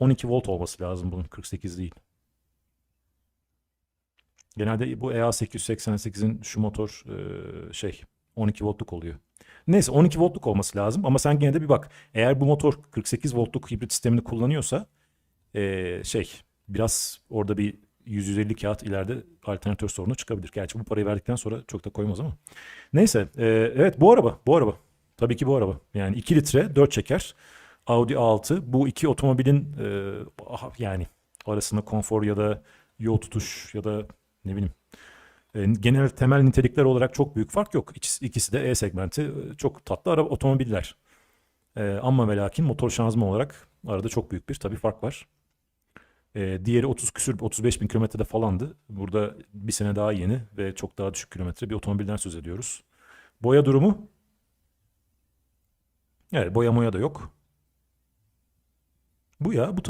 12 volt olması lazım bunun 48 değil. Genelde bu E EA888'in şu motor e, şey 12 voltluk oluyor. Neyse 12 voltluk olması lazım ama sen gene de bir bak. Eğer bu motor 48 voltluk hibrit sistemini kullanıyorsa e, şey biraz orada bir 150 kağıt ileride alternatör sorunu çıkabilir. Gerçi bu parayı verdikten sonra çok da koymaz ama. Neyse e, evet bu araba bu araba. Tabii ki bu araba. Yani 2 litre 4 çeker. Audi A6 bu iki otomobilin e, yani arasında konfor ya da yol tutuş ya da ne bileyim e, genel temel nitelikler olarak çok büyük fark yok. İkisi, ikisi de E segmenti e, çok tatlı araba otomobiller. E, ama ve lakin motor şanzıman olarak arada çok büyük bir tabii fark var. E, diğeri 30 küsür 35 bin kilometrede falandı. Burada bir sene daha yeni ve çok daha düşük kilometre bir otomobilden söz ediyoruz. Boya durumu? Evet boya moya da yok. Bu ya bu